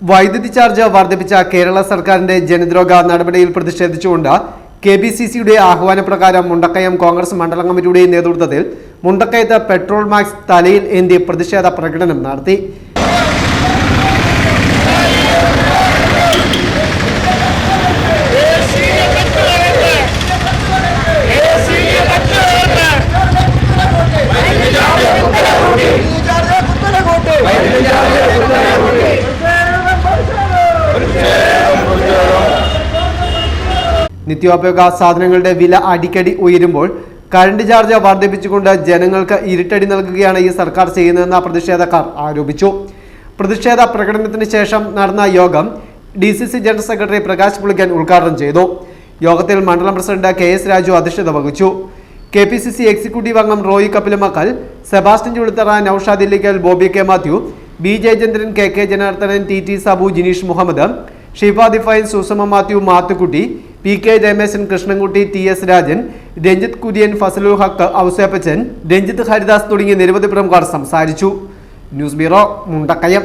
വൈദ്യുതി ചാർജ് വർദ്ധിപ്പിച്ച കേരള സർക്കാരിന്റെ ജനദ്രോഹ നടപടിയിൽ പ്രതിഷേധിച്ചുകൊണ്ട് കെ ബി സി സിയുടെ ആഹ്വാനപ്രകാരം മുണ്ടക്കയം കോൺഗ്രസ് മണ്ഡലം കമ്മിറ്റിയുടെ നേതൃത്വത്തിൽ മുണ്ടക്കയത്ത് പെട്രോൾ മാക്സ് തലയിൽ ഏന്തി പ്രതിഷേധ പ്രകടനം നടത്തി. നിത്യോപയോഗ സാധനങ്ങളുടെ വില അടിക്കടി ഉയരുമ്പോൾ കറണ്ട് ചാർജ് വർദ്ധിപ്പിച്ചുകൊണ്ട് ജനങ്ങൾക്ക് ഇരുട്ടടി നൽകുകയാണ് ഈ സർക്കാർ ചെയ്യുന്നതെന്ന് പ്രതിഷേധക്കാർ ആരോപിച്ചു. പ്രതിഷേധ പ്രകടനത്തിന് ശേഷം നടന്ന യോഗം D C C general secretary Prakash Pulickan ഉദ്ഘാടനം ചെയ്തു. യോഗത്തിൽ മണ്ഡലം പ്രസിഡന്റ് കെ എസ് രാജു അധ്യക്ഷത വഹിച്ചു. K P C C executive അംഗം Roy Kapilamakkal Sebastian Chulitharra Noushad Illickal Bobby K Mathew B Jayachandran K K Janardhanan T T Sabu Jineesh Muhammad Shifa Difine Susama Mathew Mathukutty P K Rameshan Krishnankutty T S Rajan Ranjith Kurian Fazalul Haq Ouseppachan Ranjith Haridas തുടങ്ങിയ നിരവധി പ്രമുഖർ സംസാരിച്ചു news bureau Mundakayam